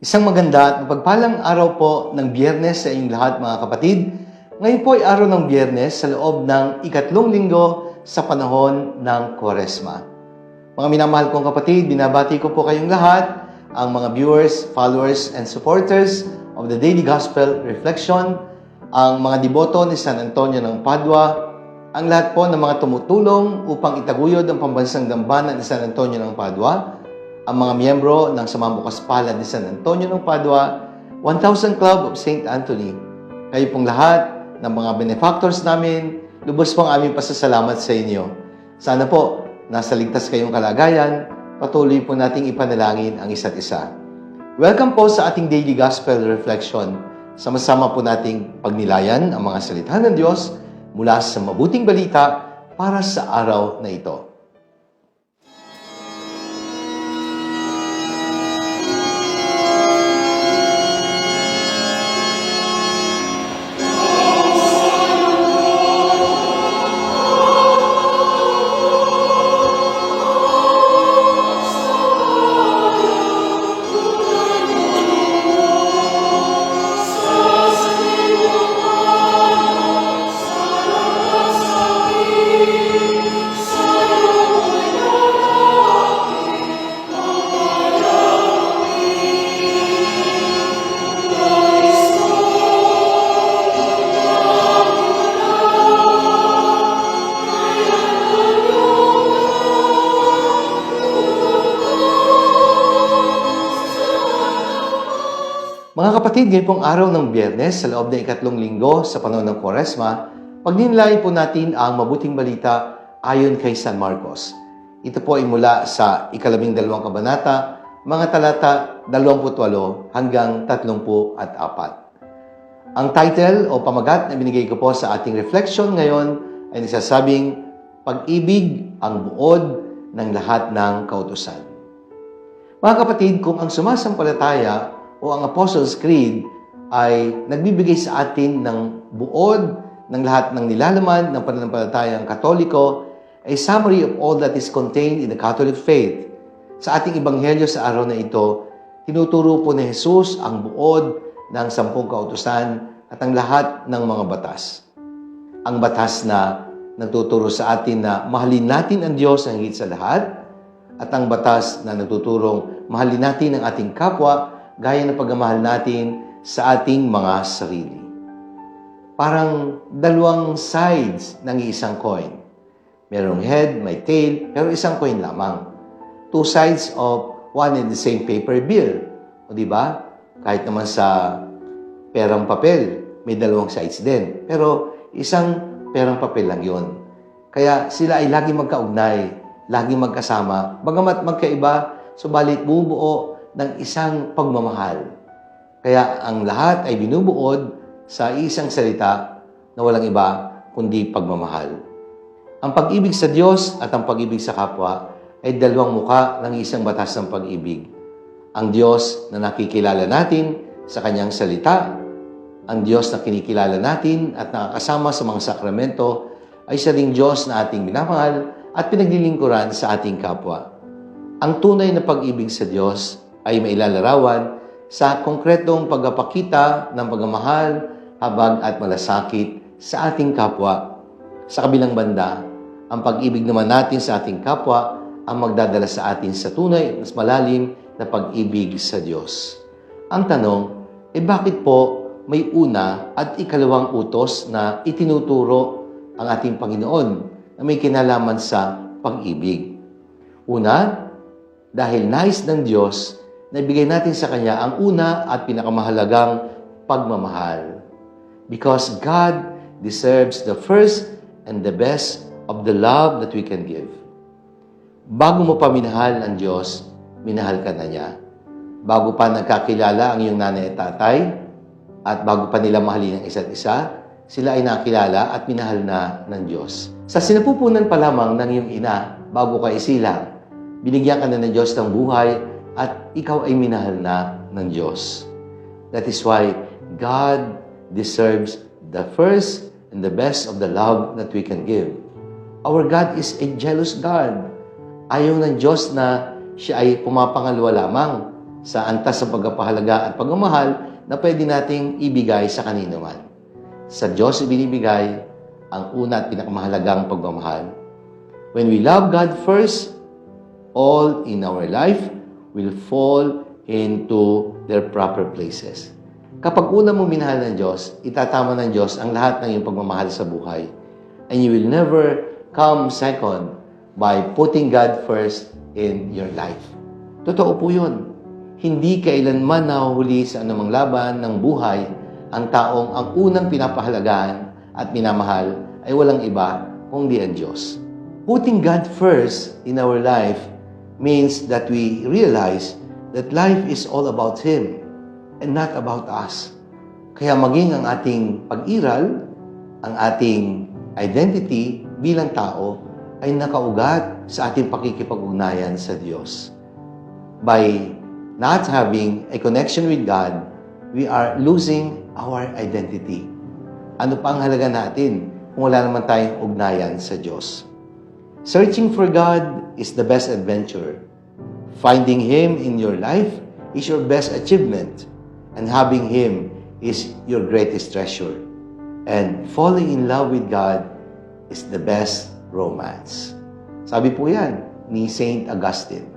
Isang maganda at mapagpalang araw po ng biyernes sa inyong lahat mga kapatid. Ngayon po ay araw ng biyernes sa loob ng ikatlong linggo sa panahon ng Koresma. Mga minamahal kong kapatid, binabati ko po kayong lahat, ang mga viewers, followers, and supporters of the Daily Gospel Reflection, ang mga deboto ni San Antonio ng Padua, ang lahat po ng mga tumutulong upang itaguyod ang pambansang dambana ni San Antonio ng Padua, ang mga miyembro ng Samang Bukas Palad ni San Antonio ng Padua, 1000 Club of St. Anthony. Kayo pong lahat ng mga benefactors namin, lubos pong aming pasasalamat sa inyo. Sana po, nasa ligtas kayong kalagayan, patuloy po nating ipanalangin ang isa't isa. Welcome po sa ating Daily Gospel Reflection. Sama-sama po nating pagnilayan ang mga salita ng Diyos mula sa mabuting balita para sa araw na ito. Kapatid, ngayon pong araw ng biyernes sa loob ng ikatlong linggo sa panahon ng Koresma, pagninlayin po natin ang mabuting balita ayon kay San Marcos. Ito po ay mula sa ikalabing dalawang kabanata, mga talata 28 hanggang 34. Ang title o pamagat na binigay ko po sa ating reflection ngayon ay nagsasabing, Pag-ibig ang buod ng lahat ng kautusan. Mga kapatid, kung ang sumasampalataya o ang Apostles' Creed ay nagbibigay sa atin ng buod ng lahat ng nilalaman ng pananampalatayang katoliko, a summary of all that is contained in the Catholic faith. Sa ating ebanghelyo sa araw na ito, tinuturo po ni Jesus ang buod ng sampung kautusan at ang lahat ng mga batas. Ang batas na nagtuturo sa atin na mahalin natin ang Diyos ang higit sa lahat at ang batas na nagtuturong mahalin natin ang ating kapwa gaya ng pagmamahal natin sa ating mga sarili. Parang dalawang sides ng isang coin. Merong head, may tail, pero isang coin lamang. Two sides of one and the same paper bill. O di ba? Kahit naman sa perang papel, may dalawang sides din. Pero isang perang papel lang yon. Kaya sila ay lagi magkaugnay, lagi magkasama. Bagamat magkaiba, subalit bumubuo ng isang pagmamahal. Kaya ang lahat ay binubuod sa isang salita na walang iba kundi pagmamahal. Ang pag-ibig sa Diyos at ang pag-ibig sa kapwa ay dalawang muka ng isang batas ng pag-ibig. Ang Diyos na nakikilala natin sa kanyang salita, ang Diyos na kinikilala natin at nakakasama sa mga sakramento ay siya ring Diyos na ating minamahal at pinaglilingkuran sa ating kapwa. Ang tunay na pag-ibig sa Diyos ay mailalarawan sa konkretong pagpapakita ng pagmamahal, habag at malasakit sa ating kapwa. Sa kabilang banda, ang pag-ibig naman natin sa ating kapwa ang magdadala sa atin sa tunay mas malalim na pag-ibig sa Diyos. Ang tanong, eh bakit po may una at ikalawang utos na itinuturo ang ating Panginoon na may kinalaman sa pag-ibig? Una, dahil nais ng Diyos na ibigay natin sa Kanya ang una at pinakamahalagang pagmamahal. Because God deserves the first and the best of the love that we can give. Bago mo pa minahal ang Diyos, minahal ka na niya. Bago pa nagkakilala ang iyong nanay at tatay, at bago pa nila mahalin ang isa't isa, sila ay nakilala at minahal na ng Diyos. Sa sinapupunan pa lamang ng iyong ina, bago ka isilang, binigyan ka na ng Diyos ng buhay at ikaw ay minahal na ng Diyos. That is why God deserves the first and the best of the love that we can give. Our God is a jealous God. Ayaw ng Diyos na siya ay pumapangalawa lamang. sa antas sa pagpapahalaga at pagmamahal na pwede nating ibigay sa kanino man. Sa Diyos ibinibigay ang una at pinakamahalagang pagmamahal. When we love God first, all in our life will fall into their proper places. Kapag una mo minahal ng Diyos, itatama ng Diyos ang lahat ng iyong pagmamahal sa buhay. And you will never come second by putting God first in your life. Totoo po yun. Hindi kailanman nahuhuli sa anumang laban ng buhay ang taong ang unang pinapahalagahan at minamahal ay walang iba kundi ang Diyos. Putting God first in our life means that we realize that life is all about Him and not about us. Kaya maging ang ating pag-iral, ang ating identity bilang tao ay nakaugat sa ating pakikipag-ugnayan sa Diyos. By not having a connection with God, we are losing our identity. Ano pa ang halaga natin kung wala naman tayong ugnayan sa Diyos? Searching for God is the best adventure. Finding Him in your life is your best achievement. And having Him is your greatest treasure. And falling in love with God is the best romance. Sabi po yan ni Saint Augustine.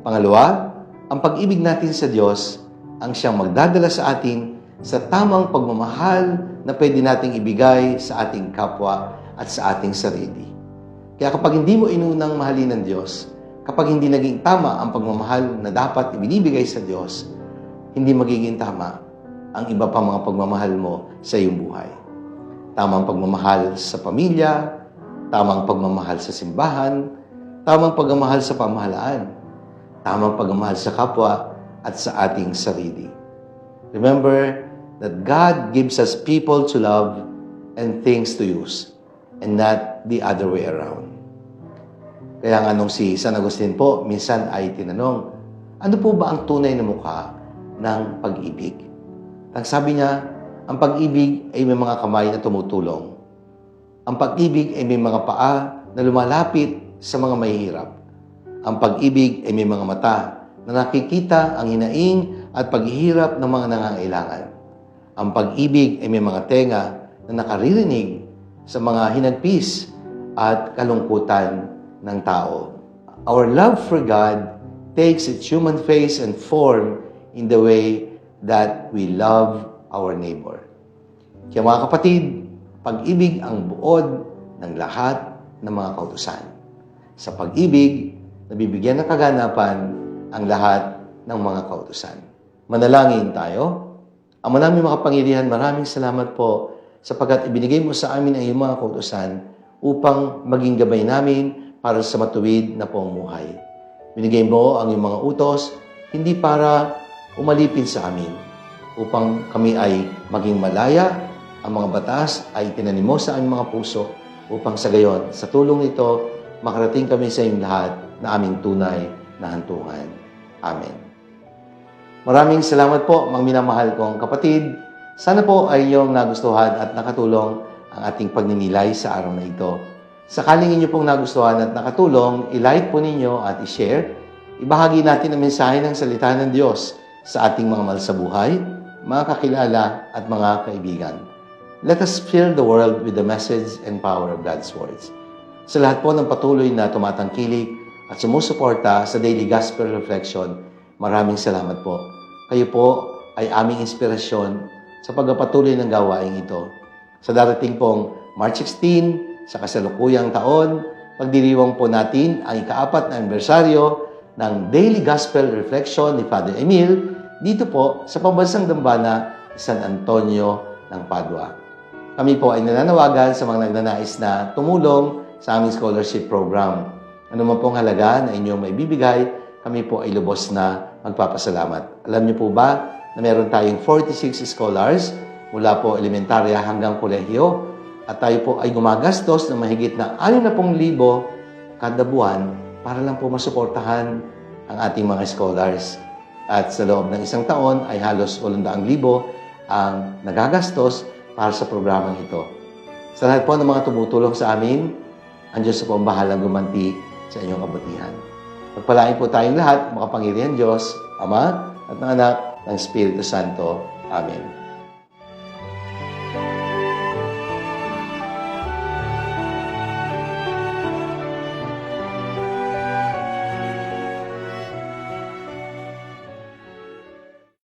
Pangalawa, ang pag-ibig natin sa Diyos ang siyang magdadala sa atin sa tamang pagmamahal na pwede nating ibigay sa ating kapwa at sa ating sarili. Kaya kapag hindi mo inunang mahalin ng Diyos, kapag hindi naging tama ang pagmamahal na dapat ibinibigay sa Diyos, hindi magiging tama ang iba pa mga pagmamahal mo sa iyong buhay. Tamang pagmamahal sa pamilya, tamang pagmamahal sa simbahan, tamang pagmamahal sa pamahalaan, tamang pagmamahal sa kapwa at sa ating sarili. Remember that God gives us people to love and things to use and not the other way around. Kaya nga nung si San Agustin po, minsan ay tinanong, ano po ba ang tunay na mukha ng pag-ibig? Ang sabi niya, ang pag-ibig ay may mga kamay na tumutulong. Ang pag-ibig ay may mga paa na lumalapit sa mga mahihirap. Ang pag-ibig ay may mga mata na nakikita ang hinaing at paghihirap ng mga nangangailangan. Ang pag-ibig ay may mga tenga na nakaririnig sa mga hinagpis at kalungkutan ng tao. Our love for God takes its human face and form in the way that we love our neighbor. Kaya mga kapatid, pag-ibig ang buod ng lahat ng mga kautusan. Sa pag-ibig, nabibigyan ng kaganapan ang lahat ng mga kautusan. Manalangin tayo. Ang manaming makapangyarihan, maraming salamat po sapagkat ibinigay mo sa amin ang iyong mga kautusan upang maging gabay namin para sa matuwid na pamumuhay. Binigay mo ang iyong mga utos hindi para umalipin sa amin upang kami ay maging malaya, ang mga batas ay tinanim mo sa aming mga puso upang sa gayon, sa tulong nito, makarating kami sa iyong lahat na aming tunay na hantungan. Amen. Maraming salamat po, mga minamahal kong kapatid. Sana po ay inyong nagustuhan at nakatulong ang ating pagninilay sa araw na ito. Sakaling inyo pong nagustuhan at nakatulong, i-like po ninyo at i-share. Ibahagi natin ang mensahe ng salita ng Diyos sa ating mga mahal sa buhay, mga kakilala at mga kaibigan. Let us fill the world with the message and power of God's words. Sa lahat po ng patuloy na tumatangkilik at sumusuporta sa Daily Gospel Reflection, maraming salamat po. Kayo po ay aming inspirasyon sa pagpapatuloy ng gawain ito. Sa darating pong March 16, sa kasalukuyang taon, pagdiriwang po natin ang ikaapat na anibersaryo ng Daily Gospel Reflection ni Father Emil dito po sa pambansang dambana San Antonio ng Padua. Kami po ay nananawagan sa mga nagnanais na tumulong sa aming scholarship program. Ano man pong halaga na inyong may bibigay, kami po ay lubos na magpapasalamat. Alam niyo po ba na meron tayong 46 scholars mula po elementarya hanggang kolehiyo at tayo po ay gumagastos ng mahigit na 60,000 kada buwan para lang po masuportahan ang ating mga scholars. At sa loob ng isang taon ay halos 800,000 ang nagagastos para sa programang ito. Sa lahat po ng mga tumutulong sa amin, ang Diyos po ang bahalang gumanti sa inyong kabutihan. Pagpalain po tayong lahat, makapangyarihan Diyos, Ama at ng Anak ng Espiritu Santo. Amen.